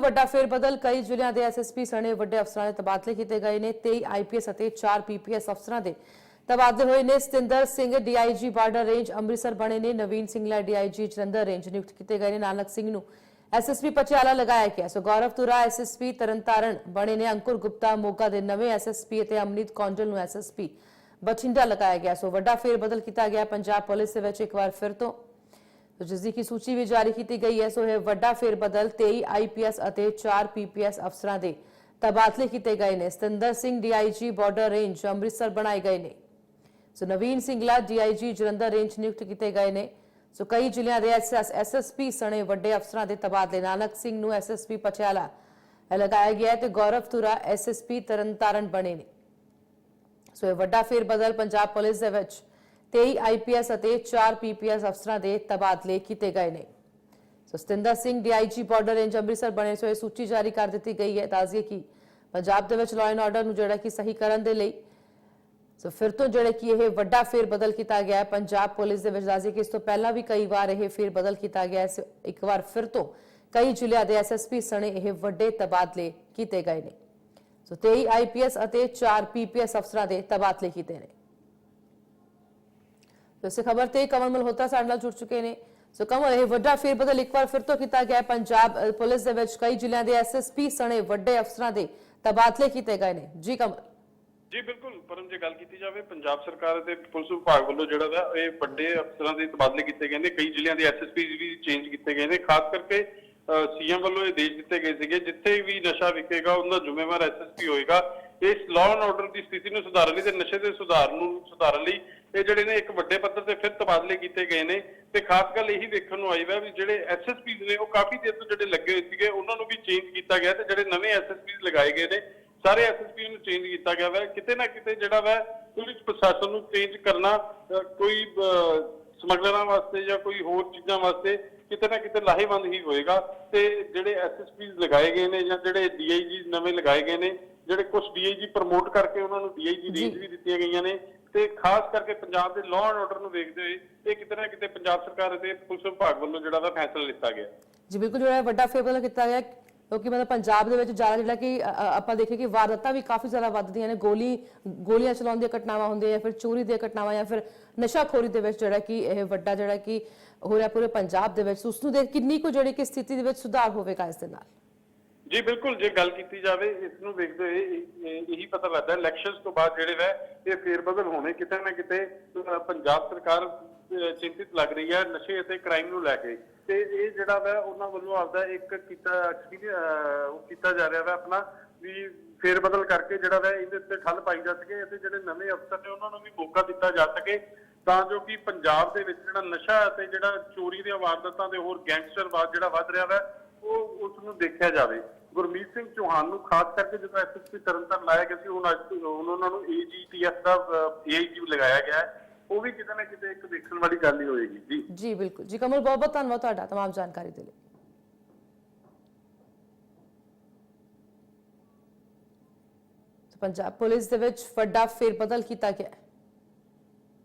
ਵੱਡਾ ਫੇਰਬਦਲ, ਕਈ ਜ਼ਿਲ੍ਹਿਆਂ ਦੇ ਐਸਐਸਪੀ ਸਣੇ ਵੱਡੇ ਅਫਸਰਾਂ ਦੇ ਤਬਾਦਲੇ ਕੀਤੇ ਗਏ ਨੇ 23 ਆਈਪੀਐਸ ਅਤੇ 4 ਪੀਪੀਐਸ ਅਫਸਰਾਂ ਦੇ ਤਬਾਦਲੇ ਹੋਏ ਨੇ। Satinder Singh DIG border range, Amritsar ਬਣੇ ਨੇ। ਨਵੀਨ ਸਿੰਘਲਾ ਡੀਆਈਜੀ ਜਲੰਧਰ ਰੇਂਜ ਨਿਯੁਕਤ ਕੀਤੇ ਗਏ ਨੇ। ਨਾਨਕ ਸਿੰਘ ਨੂੰ ਐਸਐਸਪੀ ਪਟਿਆਲਾ ਲਗਾਇਆ ਗਿਆ। ਸੋ ਗੌਰਵ ਤੁਰਾ ਐਸਐਸਪੀ ਤਰਨਤਾਰਨ ਬਣੇ ਨੇ। ਅੰਕੁਰ ਗੁਪਤਾ ਮੋਗਾ ਦੇ ਨਵੇਂ ਐਸਐਸਪੀ ਅਤੇ ਅਮਨੀਤ ਕੌਂਡਲ ਨੂੰ ਐਸਐਸਪੀ ਬਠਿੰਡਾ ਲਗਾਇਆ ਗਿਆ। ਸੋ ਵੱਡਾ ਫੇਰ ਬਦਲ ਕੀਤਾ ਗਿਆ। ਪੰਜਾਬ ਪੁਲਿਸ ਦੇ ਵਿੱਚ ਇੱਕ ਵਾਰ ਫਿਰ ਤੋਂ ਜਿਸ ਦੀ ਕੀ ਸੂਚੀ ਵੀ ਜਾਰੀ ਕੀਤੀ ਗਈ ਹੈ ਸੋ ਇਹ ਵੱਡਾ ਫੇਰਬਦਲ 23 ਆਈਪੀਐਸ ਅਤੇ 4 ਪੀਪੀਐਸ ਅਫਸਰਾਂ ਦੇ ਤਬਾਦਲੇ ਕੀਤੇ ਗਏ ਨੇ Satinder Singh DIG border range Amritsar ਬਣਾਏ ਗਏ ਨੇ so Naveen Singla DIG Jalandhar range ਨਿਯੁਕਤ ਕੀਤੇ ਗਏ ਨੇ ਸੋ ਕਈ ਜ਼ਿਲ੍ਹਿਆਂ ਦੇ ਐਸਐਸਪੀ ਸਣੇ ਵੱਡੇ ਅਫਸਰਾਂ ਦੇ ਤਬਾਦਲੇ ਨਾਨਕ ਸਿੰਘ ਨੂੰ ਐਸਐਸਪੀ ਪਟਿਆਲਾ ਲਗਾਇਆ ਗਿਆ ਹੈ ਤੇ ਗੌਰਵ ਤੁਰਾ ਐਸਐਸਪੀ ਤਰਨਤਾਰਨ ਬਣੇ ਨੇ ਸੋ ਇਹ ਵੱਡਾ ਫੇਰ ਬਦਲ ਪੰਜਾਬ ਪੁਲਿਸ ਦੇ ਵਿੱਚ 23 ਆਈਪੀਐਸ ਅਤੇ 4 ਪੀਪੀਐਸ ਅਫਸਰਾਂ ਦੇ ਤਬਾਦਲੇ ਕੀਤੇ ਗਏ ਨੇ। So Satinder Singh DIG border range Amritsar ਬਣੇ ਸੋ ਇਹ ਸੂਚੀ ਜਾਰੀ ਕਰ ਦਿੱਤੀ ਗਈ ਹੈ। ਤਾਜ਼ੀ ਕਿ ਪੰਜਾਬ ਦੇ ਵਿੱਚ ਲਾਅ ਐਂਡ ਆਰਡਰ ਨੂੰ ਜਿਹੜਾ ਕਿ ਸਹੀ ਕਰਨ ਦੇ ਲਈ, ਸੋ ਫਿਰ ਤੋਂ ਜਿਹੜੇ ਕਿ ਇਹ ਵੱਡਾ ਫੇਰ ਬਦਲ ਕੀਤਾ ਗਿਆ ਹੈ, ਪੰਜਾਬ ਪੁਲਿਸ ਦੇ ਵਿੱਚ ਦੱਸਦੇ ਕਿ ਇਸ ਤੋਂ ਪਹਿਲਾਂ ਵੀ ਕਈ ਵਾਰ ਇਹ ਫੇਰ ਬਦਲ ਕੀਤਾ ਗਿਆ ਹੈ। ਇੱਕ ਵਾਰ ਫਿਰ ਤੋਂ ਕਈ ਜ਼ਿਲ੍ਹਿਆਂ ਦੇ ਐਸਐਸਪੀ ਸਣੇ ਇਹ ਵੱਡੇ ਤਬਾਦਲੇ ਕੀਤੇ ਗਏ ਨੇ। ਸੋ 23 ਆਈਪੀਐਸ ਅਤੇ 4 ਪੀਪੀਐਸ ਅਫਸਰਾਂ ਦੇ ਤਬਾਦਲੇ ਕੀਤੇ ਨੇ। ਸੋ ਇਸੇ ਖਬਰ ਤੇ ਕਮਲ ਮਲਹੋਤਰਾ ਸਾਡੇ ਨਾਲ ਜੁੜ ਚੁੱਕੇ ਨੇ। ਸੋ ਕਮਲ, ਇਹ ਵੱਡਾ ਫੇਰ ਬਦਲ ਇੱਕ ਵਾਰ ਫਿਰ ਤੋਂ ਕੀਤਾ ਗਿਆ ਪੰਜਾਬ ਪੁਲਿਸ ਦੇ ਵਿੱਚ ਕਈ ਜ਼ਿਲ੍ਹਿਆਂ ਦੇ ਐਸਐਸਪੀ ਸਣੇ ਵੱਡੇ ਅਫਸਰਾਂ ਦੇ ਤਬਾਦਲੇ ਕੀਤੇ ਗਏ ਨੇ। ਜੀ ਕਮਲ। ਜੀ, ਬਿਲਕੁਲ, ਪਰਮ ਜੇ, ਗੱਲ ਕੀਤੀ ਜਾਵੇ, ਪੰਜਾਬ ਸਰਕਾਰ ਅਤੇ ਪੁਲਿਸ ਵਿਭਾਗ ਵੱਲੋਂ ਜਿਹੜਾ ਵਾ, ਇਹ ਵੱਡੇ ਅਫਸਰਾਂ ਦੇ ਤਬਾਦਲੇ ਕੀਤੇ ਗਏ ਨੇ। ਕਈ ਜ਼ਿਲ੍ਹਿਆਂ ਦੇ ਐਸਐਸਪੀ ਵੀ ਚੇਂਜ ਕੀਤੇ ਗਏ ਨੇ। ਖਾਸ ਕਰਕੇ ਸੀਐਮ ਵੱਲੋਂ ਇਹ ਦੇਸ਼ ਦਿੱਤੇ ਗਏ ਸੀਗੇ। ਜਿੱਥੇ ਵੀ ਨਸ਼ਾ ਵਿਕੇਗਾ, ਉਹਦਾ ਜ਼ਿੰਮੇਵਾਰ ਐਸਐਸਪੀ ਹੋਏਗਾ। ਇਸ ਲਾਅ ਐਂਡ ਆਰਡਰ ਦੀ ਸਥਿਤੀ ਨੂੰ ਸੁਧਾਰਨ ਲਈ ਤੇ ਨਸ਼ੇ ਦੇ ਸੁਧਾਰ ਨੂੰ ਸੁਧਾਰਨ ਲਈ ਇਹ ਜਿਹੜੇ ਨੇ ਇੱਕ ਵੱਡੇ ਪੱਧਰ ਤੇ ਫਿਰ ਤਬਾਦਲੇ ਕੀਤੇ ਗਏ ਨੇ ਤੇ ਖਾਸ ਗੱਲ ਇਹੀ ਵੇਖਣ ਨੂੰ ਆਈ ਵਾ ਵੀ ਜਿਹੜੇ ਐਸਐਸਪੀ ਨੇ ਉਹ ਕਾਫੀ ਦੇਰ ਤੋਂ ਜਿਹੜੇ ਲੱਗੇ ਹੋਏ ਸੀਗੇ, ਉਹਨਾਂ ਨੂੰ ਵੀ ਚੇਂਜ ਕੀਤਾ ਗਿਆ ਤੇ ਜਿਹੜੇ ਨਵੇਂ ਐਸਐਸਪੀ ਲਗਾਏ ਗਏ ਨੇ, ਸਾਰੇ ਐਸਐਸਪੀ ਨੂੰ ਚੇਂਜ ਕੀਤਾ ਗਿਆ ਵਾ। ਕਿਤੇ ਨਾ ਕਿਤੇ ਜਿਹੜਾ ਵਾ ਪੁਲਿਸ ਪ੍ਰਸ਼ਾਸਨ ਨੂੰ ਚੇਂਜ ਕਰਨਾ ਕੋਈ ਸਮਗਲਰਾਂ ਵਾਸਤੇ ਜਾਂ ਕੋਈ ਹੋਰ ਚੀਜ਼ਾਂ ਵਾਸਤੇ ਕਿਤੇ ਨਾ ਕਿਤੇ ਲਾਹੇਵੰਦ ਹੀ ਹੋਏਗਾ ਤੇ ਜਿਹੜੇ ਐਸਐਸਪੀ ਲਗਾਏ ਗਏ ਨੇ ਜਾਂ ਜਿਹੜੇ ਡੀਆਈਜੀ ਨਵੇਂ ਲਗਾਏ ਗਏ ਨੇ ਜਿਹੜੇ ਕੁਝ ਡੀਆਈਜੀ ਪ੍ਰਮੋਟ ਕਰਕੇ ਉਹਨਾਂ ਨੂੰ ਡੀਆਈਜੀ ਰੇਂਜ ਵੀ ਦਿੱਤੀਆਂ ਗਈਆਂ ਨੇ ਤੇ ਖਾਸ ਕਰਕੇ ਪੰਜਾਬ ਦੇ ਲਾਅ ਐਂਡ ਆਰਡਰ ਨੂੰ ਵੇਖਦੇ ਹੋਏ ਇਹ ਕਿਤੇ ਨਾ ਕਿਤੇ ਪੰਜਾਬ ਸਰਕਾਰ ਅਤੇ ਪੁਲਿਸ ਵਿਭਾਗ ਵੱਲੋਂ ਜਿਹੜਾ ਵਾ ਫੈਸਲਾ ਲਿੱਤਾ ਗਿਆ। ਜੀ ਬਿਲਕੁਲ ਜਿਹੜਾ ਵੱਡਾ ਫੇਰਬਦਲ ਕੀਤਾ ਗਿਆ ਕਿਉਂਕਿ ਮਤਲਬ ਪੰਜਾਬ ਦੇ ਵਿੱਚ ਜ਼ਿਆਦਾ ਜਿਹੜਾ ਕਿ ਆਪਾਂ ਦੇਖੀਏ ਕਿ ਵਾਰਦਾਤਾਂ ਵੀ ਕਾਫੀ ਜ਼ਿਆਦਾ ਵੱਧਦੀਆਂ ਨੇ ਗੋਲੀ ਗੋਲੀਆਂ ਚਲਾਉਣ ਦੀਆਂ ਘਟਨਾਵਾਂ ਹੁੰਦੀਆਂ ਜਾਂ ਫਿਰ ਚੋਰੀ ਦੀਆਂ ਘਟਨਾਵਾਂ ਜਾਂ ਫਿਰ ਨਸ਼ਾਖੋਰੀ ਦੇ ਵਿੱਚ ਜਿਹੜਾ ਕਿ ਇਹ ਵੱਡਾ ਜਿਹੜਾ ਕਿ ਹੋ ਰਿਹਾ ਪੂਰੇ ਪੰਜਾਬ ਦੇ ਵਿੱਚ ਉਸ ਨੂੰ ਦੇਖ ਕਿੰਨੀ ਕੁ ਜਿਹੜੀ ਕਿ ਸਥਿਤੀ ਦੇ ਵਿੱਚ ਸੁਧਾਰ ਹੋਵੇਗਾ ਇਸ ਦੇ ਨਾਲ। ਜੀ ਬਿਲਕੁਲ ਜੇ ਗੱਲ ਕੀਤੀ ਜਾਵੇ ਇਸ ਨੂੰ ਵੇਖਦੇ ਹੋਏ ਇਹੀ ਪਤਾ ਲੱਗਦਾ ਇਲੈਕਸ਼ਨਸ ਤੋਂ ਬਾਅਦ ਜਿਹੜੇ ਵੈ ਇਹ ਫੇਰ ਬਦਲ ਹੋਣੇ ਕਿਤੇ ਨਾ ਕਿਤੇ ਪੰਜਾਬ ਸਰਕਾਰ ਅਹ, ਚਿੰਤਿਤ ਲੱਗ ਰਹੀ ਹੈ ਨਸ਼ੇ ਅਤੇ ਕ੍ਰਾਈਮ ਨੂੰ ਲੈ ਕੇ। ਤੇ ਇਹ ਜਿਹੜਾ ਵਾ ਉਹਨਾਂ ਵੱਲੋਂ ਆਪਦਾ ਇੱਕ ਕੀਤਾ ਉਹ ਕੀਤਾ ਜਾ ਰਿਹਾ ਵਾ ਆਪਣਾ ਵੀ ਫੇਰ ਬਦਲ ਕਰਕੇ ਜਿਹੜਾ ਵੈ ਇਹਦੇ ਉੱਤੇ ਠੱਲ ਪਾਈ ਜਾ ਸਕੇ ਅਤੇ ਜਿਹੜੇ ਨਵੇਂ ਅਫਸਰ ਨੇ ਉਹਨਾਂ ਨੂੰ ਵੀ ਮੌਕਾ ਦਿੱਤਾ ਜਾ ਸਕੇ ਤਾਂ ਜੋ ਕਿ ਪੰਜਾਬ ਦੇ ਵਿੱਚ ਜਿਹੜਾ ਨਸ਼ਾ ਅਤੇ ਜਿਹੜਾ ਚੋਰੀ ਦੀਆਂ ਵਾਰਦਾਤਾਂ ਤੇ ਹੋਰ ਗੈਂਗਸਟਰ ਗੈਂਗਸਟਰਵਾਦ ਜਿਹੜਾ ਵੱਧ ਰਿਹਾ ਵਾ ਉਹ ਉਸ ਨੂੰ ਦੇਖਿਆ ਜਾਵੇ। ਗੁਰਮੀਤ ਸਿੰਘ ਚੌਹਾਨ ਨੂੰ ਖਾਸ ਕਰਕੇ ਜਦੋਂ ਐਸਐਸਪੀ ਤਰਨਤਾਰਨ ਲਾਇਆ ਗਿਆ ਸੀ ਹੁਣ ਅੱਜ ਹੁਣ ਉਹਨਾਂ ਨੂੰ ਏਜੀਟੀਐਸ ਦਾ ਏਆਈਜੀ ਲਗਾਇਆ ਗਿਆ ਹੈ ਉਹ ਵੀ ਕਿਤੇ ਨਾ ਕਿਤੇ ਇੱਕ ਦੇਖਣ ਵਾਲੀ ਗੱਲ ਹੀ ਹੋਏਗੀ ਜੀ ਜੀ ਬਿਲਕੁਲ ਜੀ ਕਮਲ ਬਹੁਤ ਬਹੁਤ ਧੰਨਵਾਦ ਤੁਹਾਡਾ तमाम ਜਾਣਕਾਰੀ ਦੇ ਲਈ ਸੋ ਪੰਜਾਬ ਪੁਲਿਸ ਦੇ ਵਿੱਚ ਵੱਡਾ ਫੇਰਬਦਲ ਕੀਤਾ ਗਿਆ ਹੈ